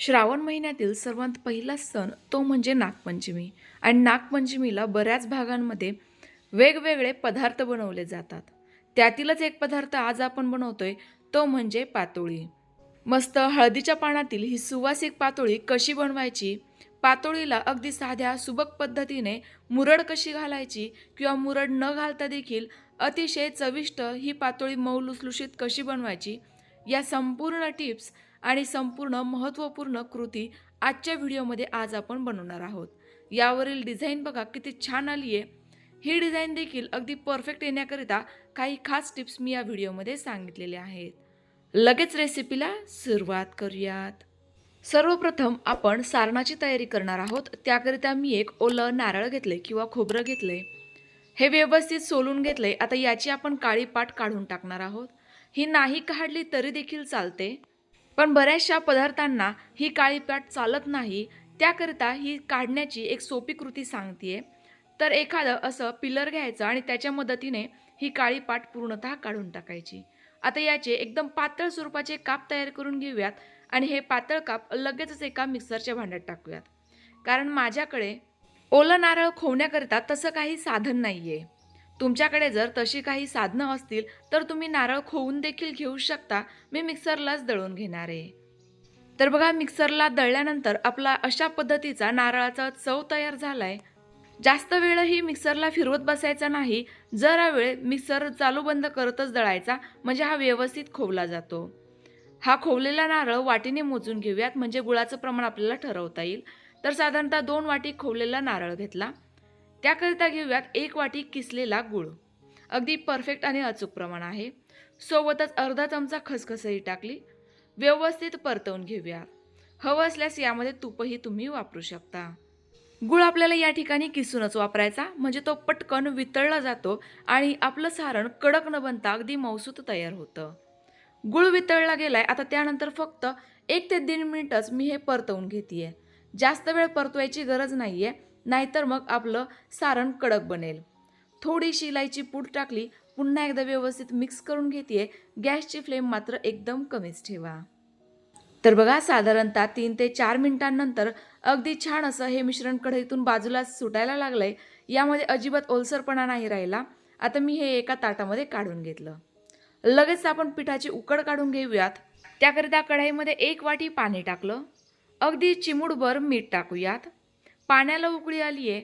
श्रावण महिन्यातील सर्वात पहिला सण तो म्हणजे नागपंचमी. आणि नागपंचमीला बऱ्याच भागांमध्ये वेगवेगळे पदार्थ बनवले जातात. त्यातीलच एक पदार्थ आज आपण बनवतोय तो म्हणजे पातोळी. मस्त हळदीच्या पानातील ही सुवासिक पातोळी कशी बनवायची? पातोळीला अगदी साध्या सुबक पद्धतीने मुरड कशी घालायची किंवा मुरड न घालता देखील अतिशय चविष्ट ही पातोळी मऊ लुसलुशीत कशी बनवायची? या संपूर्ण टिप्स आणि संपूर्ण महत्त्वपूर्ण कृती आजच्या व्हिडिओमध्ये आज आपण बनवणार आहोत. यावरील डिझाईन बघा किती छान आली आहे ही डिझाईन देखील अगदी परफेक्ट येण्याकरिता काही खास टिप्स मी या व्हिडिओमध्ये सांगितलेल्या आहेत. लगेच रेसिपीला सुरुवात करूयात. सर्वप्रथम आपण सारणाची तयारी करणार आहोत. त्याकरिता मी एक ओलं नारळ घेतले किंवा खोबरं घेतले. हे व्यवस्थित सोलून घेतले. आता याची आपण काळी पाट काढून टाकणार आहोत. ही नाही काढली तरी देखील चालते. पण बऱ्याचशा पदार्थांना ही काळी पाट चालत नाही त्याकरिता ही काढण्याची एक सोपी कृती सांगते तर एखादं असं पिलर घ्यायचं आणि त्याच्या मदतीने ही काळी पाट पूर्णतः काढून टाकायची. आता याचे एकदम पातळ स्वरूपाचे काप तयार करून घेऊयात आणि हे पातळ काप लगेचच एका मिक्सरच्या भांड्यात टाकूयात. कारण माझ्याकडे ओलं नारळ खोवण्याकरिता तसं काही साधन नाही आहे तुमच्याकडे जर तशी काही साधनं असतील तर तुम्ही नारळ खोवून देखील घेऊ शकता. मी मिक्सरलाच दळून घेणार आहे. तर बघा मिक्सरला दळल्यानंतर आपला अशा पद्धतीचा नारळाचा चव तयार झालाय. जास्त वेळही मिक्सरला फिरवत बसायचा नाही. जरा वेळ मिक्सर चालू बंद करतच दळायचा म्हणजे हा व्यवस्थित खोवला जातो. हा खोवलेला नारळ वाटीने मोजून घेऊयात म्हणजे गुळाचं प्रमाण आपल्याला ठरवता येईल. तर साधारणतः दोन वाटी खोवलेला नारळ घेतला. त्याकरिता घेऊयात एक वाटी किसलेला गुळ. अगदी परफेक्ट आणि अचूक प्रमाण आहे. सोबतच अर्धा चमचा खसखसही टाकली. व्यवस्थित परतवून घेऊया. हवं असल्यास यामध्ये तूपही तुम्ही वापरू शकता. गुळ आपल्याला या ठिकाणी किसूनच वापरायचा म्हणजे तो पटकन वितळला जातो आणि आपलं सारण कडक न बनता अगदी मौसूत तयार होतं. गुळ वितळला गेलाय आता त्यानंतर फक्त एक ते दीड मिनिटच मी हे परतवून घेते जास्त वेळ परतवायची गरज नाही आहे नाहीतर मग आपलं सारण कडक बनेल. थोडीशी इलायची पूड टाकली पुन्हा एकदा व्यवस्थित मिक्स करून घेते गॅसची फ्लेम मात्र एकदम कमीच ठेवा. तर बघा साधारणतः तीन ते चार मिनिटांनंतर अगदी छान असं हे मिश्रण कढईतून बाजूला सुटायला लागलंय. यामध्ये अजिबात ओलसरपणा नाही राहिला. आता मी हे एका ताटामध्ये काढून घेतलं. लगेच आपण पिठाची उकड काढून घेऊयात. त्याकरिता कढाईमध्ये एक वाटी पाणी टाकलं. अगदी चिमूडभर मीठ टाकूयात. पाण्याला उकळी आली आहे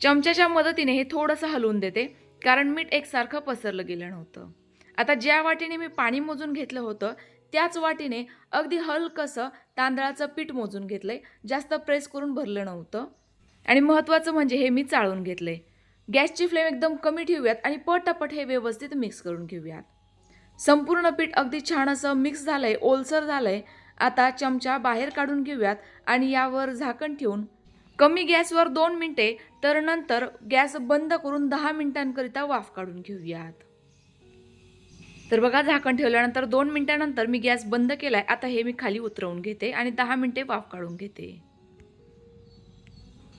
चमच्याच्या मदतीने हे थोडंसं हलवून देते कारण मीठ एकसारखं पसरलं गेलं नव्हतं. आता ज्या वाटीने मी पाणी मोजून घेतलं होतं त्याच वाटीने अगदी हलकंसं तांदळाचं पीठ मोजून घेतलं आहे जास्त प्रेस करून भरलं नव्हतं. आणि महत्त्वाचं म्हणजे हे मी चाळून आहे गॅसची फ्लेम एकदम कमी ठेवूयात आणि पटापट हे व्यवस्थित मिक्स करून घेऊयात. संपूर्ण पीठ अगदी छान असं मिक्स झालं आहे ओलसर झालं आहे आता चमचा बाहेर काढून घेऊयात आणि यावर झाकण ठेवून कमी गॅसवर दोन मिनिटे तर नंतर गॅस बंद करून दहा मिनटांकरिता वाफ काढून घेऊयात. तर बघा झाकण ठेवल्यानंतर दोन मिनटानंतर मी गॅस बंद केलाय. आता हे मी खाली उतरवून घेते आणि दहा मिनिटे वाफ काढून घेते.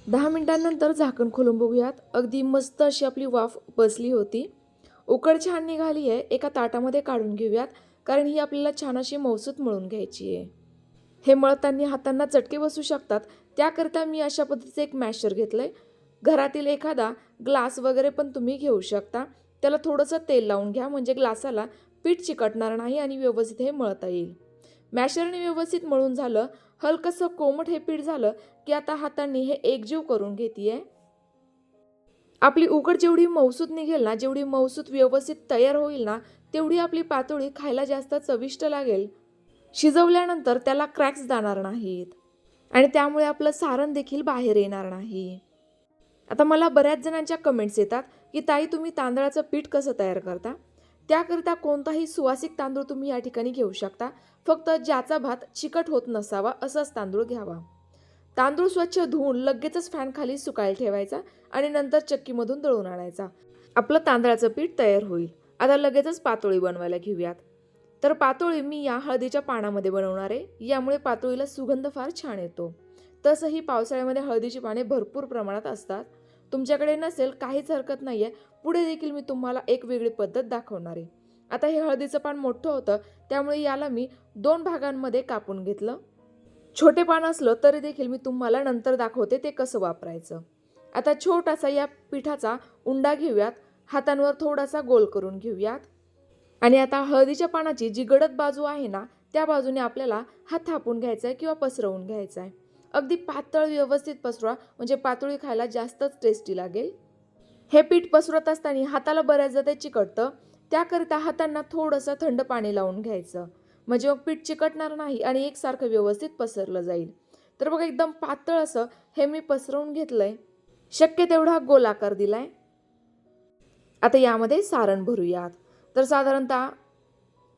दहा मिनटांनंतर झाकण खोलून बघूयात. अगदी मस्त अशी आपली वाफ बसली होती. उकड छान निघाली आहे. एका ताटामध्ये काढून घेऊयात कारण ही आपल्याला छान अशी मौसूत मळून घ्यायची आहे. हे मळताना हातांना चटके बसू शकतात त्याकरता मी अशा पद्धतीचं एक मॅशर घेतलं आहे घरातील एखादा ग्लास वगैरे पण तुम्ही घेऊ शकता. त्याला थोडंसं तेल लावून घ्या म्हणजे ग्लासाला पीठ चिकटणार नाही आणि व्यवस्थित हे मळता येईल. मॅशरने व्यवस्थित मळून झालं हलकंसं कोमट हे पीठ झालं की आता हातांनी हे एकजीव करून घेते आपली उकड जेवढी मौसूत निघेल ना जेवढी मौसूत व्यवस्थित तयार होईल ना तेवढी आपली पातोळी खायला जास्त चविष्ट लागेल. शिजवल्यानंतर त्याला क्रॅक्स जाणार नाहीत. आणि त्यामुळे आपलं सारण देखील बाहेर येणार नाही. आता मला बऱ्याच जणांच्या कमेंट्स येतात की ताई तुम्ही तांदळाचं पीठ कसं तयार करता? त्याकरिता कोणताही सुवासिक तांदूळ तुम्ही या ठिकाणी घेऊ शकता. फक्त ज्याचा भात चिकट होत नसावा असाच तांदूळ घ्यावा. तांदूळ स्वच्छ धुवून लगेचच फॅनखाली सुकायला ठेवायचा आणि नंतर चक्कीमधून दळून आणायचा. आपलं तांदळाचं पीठ तयार होईल. आता लगेचच पातोळी बनवायला घेऊयात. तर पातोळी मी या हळदीच्या पानामध्ये बनवणार आहे. यामुळे पातोळीला सुगंध फार छान येतो. तसंही पावसाळ्यामध्ये हळदीची पाने भरपूर प्रमाणात असतात. तुमच्याकडे नसेल काहीच हरकत नाही आहे पुढे देखील मी तुम्हाला एक वेगळी पद्धत दाखवणार आहे. आता हे हळदीचं पान मोठं होतं त्यामुळे याला मी दोन भागांमध्ये कापून घेतलं. छोटे पान असलं तरी देखील मी तुम्हाला नंतर दाखवते ते कसं वापरायचं. आता छोटासा या पिठाचा उंडा घेऊयात. हातांवर थोडासा गोल करून घेऊयात. आणि आता हळदीच्या पानाची जी गडद बाजू आहे ना त्या बाजूने आपल्याला हा थापून घ्यायचा आहे किंवा पसरवून घ्यायचा आहे अगदी पातळ व्यवस्थित पसरवा म्हणजे पातळी खायला जास्तच टेस्टी लागेल. हे पीठ पसरत असताना हाताला बऱ्याचदा ते चिकटतं त्याकरिता हातांना थोडंसं थंड पाणी लावून घ्यायचं. म्हणजे मग पीठ चिकटणार नाही आणि एकसारखं व्यवस्थित पसरलं जाईल. तर बघा एकदम पातळ असं हे मी पसरवून घेतलं आहे शक्य तेवढा गोलाकार दिला आहे आता यामध्ये सारण भरूयात. तर साधारणतः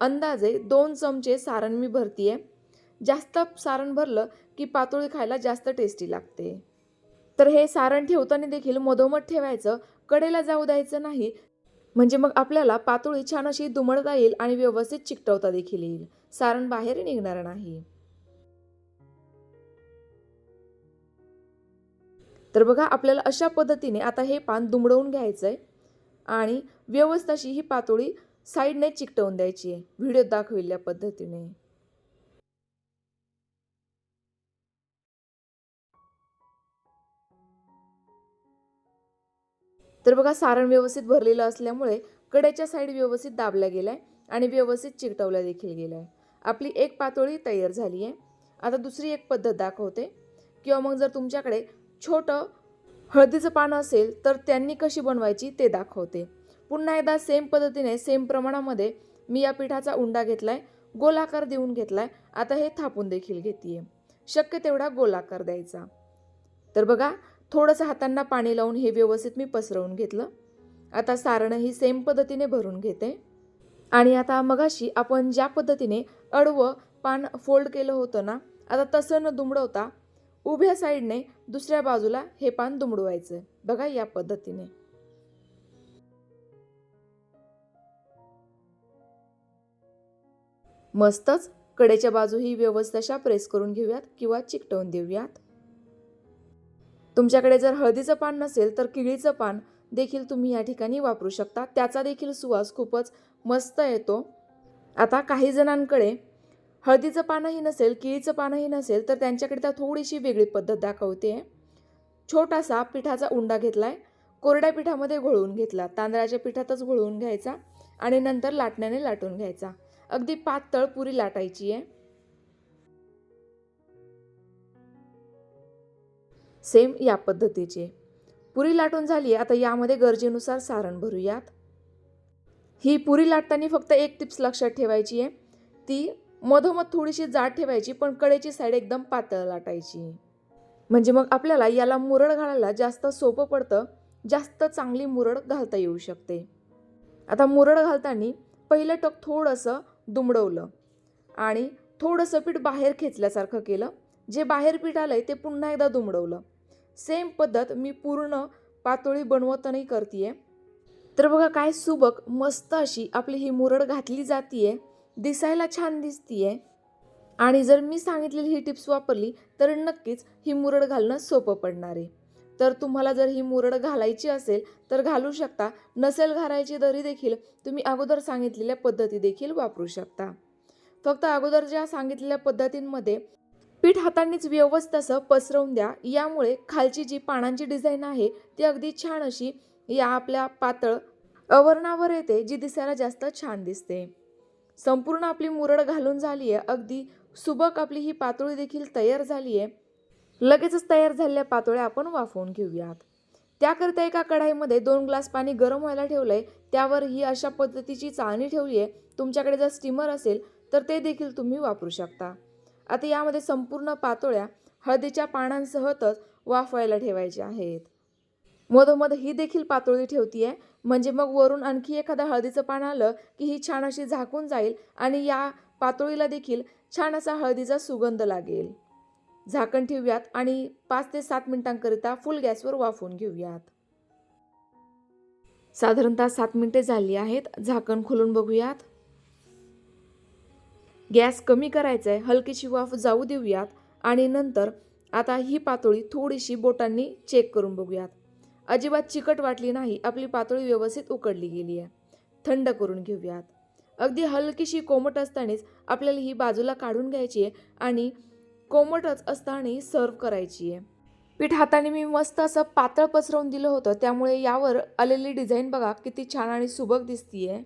अंदाजे दोन चमचे सारण मी भरतीये. जास्त सारण भरलं की पातोळी खायला जास्त टेस्टी लागते. तर हे सारण ठेवताना देखील मधोमध ठेवायचं कडेला जाऊ द्यायचं नाही. म्हणजे मग आपल्याला पातोळी छान अशी दुमडता येईल आणि व्यवस्थित चिकटवता देखील येईल. सारण बाहेर निघणार नाही. तर बघा आपल्याला अशा पद्धतीने आता हे पान दुमडवून घ्यायचं आहे आणि व्यवस्थित अशी ही पातोळी साईडने चिकटवून द्यायची आहे. व्हिडिओ दाखविल्या पद्धतीने. तर बघा सारण व्यवस्थित भरलेलं असल्यामुळे कडेच्या साईड व्यवस्थित दाबल्या गेलाय आणि व्यवस्थित चिकटवल्या देखील गेलाय. आपली एक पातोळी तयार झाली आहे. आता दुसरी एक पद्धत दाखवते. किंवा मग जर तुमच्याकडे छोटं हळदीचं पानं असेल तर त्यांनी कशी बनवायची ते दाखवते. पुन्हा एकदा सेम पद्धतीने सेम प्रमाणामध्ये मी या पिठाचा उंडा घेतलाय गोलाकार देऊन घेतलाय. आता हे थापून देखील घेते शक्य तेवढा गोलाकार द्यायचा. तर बघा थोडंसं हातांना पाणी लावून हे व्यवस्थित मी पसरवून घेतलं. आता सारणही सेम पद्धतीने भरून घेते. आणि आता मगाशी आपण ज्या पद्धतीने अडवं पान फोल्ड केलं होतं ना आता तसं न दुमडवता उभ्या साईडने दुसऱ्या बाजूला हे पान दुमडवायचं. बघा या पद्धतीने. मस्तच कडेच्या बाजू ही व्यवस्थित अशा प्रेस करून घेऊयात किंवा चिकटवून देऊयात. तुमच्याकडे जर हळदीचं पान नसेल तर किळीचं पान देखील तुम्ही या ठिकाणी वापरू शकता. त्याचा देखील सुवास खूपच मस्त येतो. आता काही जणांकडे हळदीचं पानही नसेल किळीचं पानही नसेल तर त्यांच्याकडे त्या थोडीशी वेगळी पद्धत दाखवते. छोटासा पिठाचा उंडा घेतलाय. कोरड्या पिठामध्ये घोळवून घेतला. तांदळाच्या पिठातच घोळवून घ्यायचा आणि नंतर लाटण्याने लाटून घ्यायचा. अगदी पातळ पुरी लाटायची आहे. सेम या पद्धतीचे पुरी लाटून झाली आता यामध्ये गरजेनुसार सारण भरूयात. ही पुरी लाटताना फक्त एक टिप्स लक्षात ठेवायची आहे. ती मधोमध थोडीशी जाड ठेवायची पण कडेची साईड एकदम पातळ लाटायची. म्हणजे मग आपल्याला याला मुरड घालायला जास्त सोपं पडतं. जास्त चांगली मुरड घालता येऊ शकते. आता मुरड घालताना पहिलं टक थोडंसं दुमडवलं. आणि थोडंसं पीठ बाहेर खेचल्यासारखं केलं. जे बाहेर पीठ आलं आहे ते पुन्हा एकदा दुमडवलं. सेम पद्धत मी पूर्ण पातोळी बनवतानाही करते तर बघा काय सुबक मस्त अशी आपली ही मुरड घातली जातीये. दिसायला छान दिसतीये. आणि जर मी सांगितलेली ही टिप्स वापरली तर नक्कीच ही मुरड घालणं सोपं पडणार आहे. तर तुम्हाला जर ही मुरड घालायची असेल तर घालू शकता. नसेल घालायची तरी देखील तुम्ही अगोदर सांगितलेल्या पद्धती देखील वापरू शकता. फक्त अगोदर ज्या सांगितलेल्या पद्धतींमध्ये पीठ हातांनीच व्यवस्थित असं पसरवून द्या. यामुळे खालची जी पानांची डिझाईन आहे ती अगदी छान अशी या आपल्या पातळ अवर्णावर येते जी दिसायला जास्त छान दिसते. संपूर्ण आपली मुरड घालून झाली आहे अगदी सुबक आपली ही पातळी देखील तयार झाली आहे लगेचच तयार झालेल्या पातोळ्या आपण वाफवून घेऊयात. त्याकरिता एका कढाईमध्ये दोन ग्लास पाणी गरम व्हायला ठेवलं आहे त्यावर ही अशा पद्धतीची चाळणी ठेवली आहे तुमच्याकडे जर स्टीमर असेल तर ते देखील तुम्ही वापरू शकता. आता यामध्ये संपूर्ण पातोळ्या हळदीच्या पानांसहतच वाफवायला ठेवायच्या आहेत. मधोमध ही देखील पातोळी ठेवती आहे म्हणजे मग वरून आणखी एखादं हळदीचं पान आलं की ही छान अशी झाकून जाईल आणि या पातोळीला देखील छान असा हळदीचा सुगंध लागेल. झाकण ठेवूयात आणि पाच ते सात मिनिटांकरिता फुल गॅसवर वाफवून घेऊयात. साधारणतः सात मिनिटे झाली आहेत. झाकण खोलून बघूयात. गॅस कमी करायचा आहे हलकीशी वाफ जाऊ देऊयात आणि नंतर आता ही पातोळी थोडीशी बोटांनी चेक करून बघूयात. अजिबात चिकट वाटली नाही आपली पातोळी व्यवस्थित उकडली गेली आहे. थंड करून घेऊयात. अगदी हलकीशी कोमट असतानाच आपल्याला ही बाजूला काढून घ्यायची आहे आणि कोमटच असताना सर्व करायची आहे पीठ हाताने मी मस्त असं पातळ पसरवून दिलं होतं त्यामुळे यावर आलेली डिझाईन बघा किती छान आणि सुबक दिसतीये.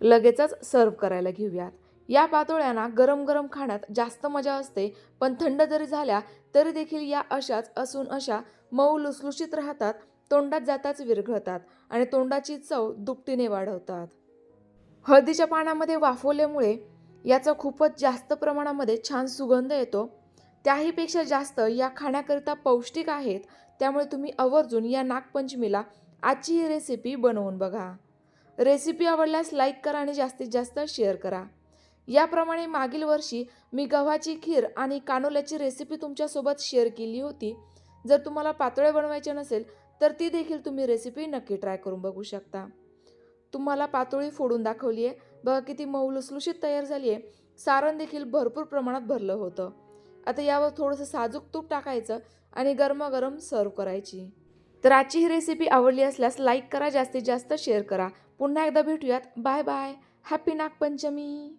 लगेचच सर्व करायला घेऊयात. या पातोळ्यांना गरम गरम खाण्यात जास्त मजा असते पण थंड जरी झाल्या तरी देखील या अशाच असून अशा मऊ लुसलुशीत राहतात तोंडात जाताच विरघळतात आणि तोंडाची चव दुपटीने वाढवतात. हळदीच्या पाण्यामध्ये वाफवल्यामुळे याचा खूपच जास्त प्रमाणामध्ये छान सुगंध येतो त्याहीपेक्षा जास्त या खाण्याकरिता पौष्टिक आहेत. त्यामुळे तुम्ही आवर्जून या नागपंचमीला आजची ही रेसिपी बनवून बघा. रेसिपी आवडल्यास लाईक करा आणि जास्तीत जास्त शेअर करा. याप्रमाणे मागील वर्षी मी गव्हाची खीर आणि कानोल्याची रेसिपी तुमच्यासोबत शेअर केली होती. जर तुम्हाला पातोळे बनवायचे नसेल तर ती देखील तुम्ही रेसिपी नक्की ट्राय करून बघू शकता. तुम्हाला पातोळी फोडून दाखवली आहे बघा किती मऊ लुसलुशीत तयार झाली आहे सारण देखील भरपूर प्रमाणात भरलं होतं. आता यावर थोडंसं साजूक तूप टाकायचं आणि गरमागरम सर्व करायची. तर आजची ही रेसिपी आवडली असल्यास लाईक करा जास्तीत जास्त शेअर करा. पुन्हा एकदा भेटूयात. Bye bye happy Nagpanchami.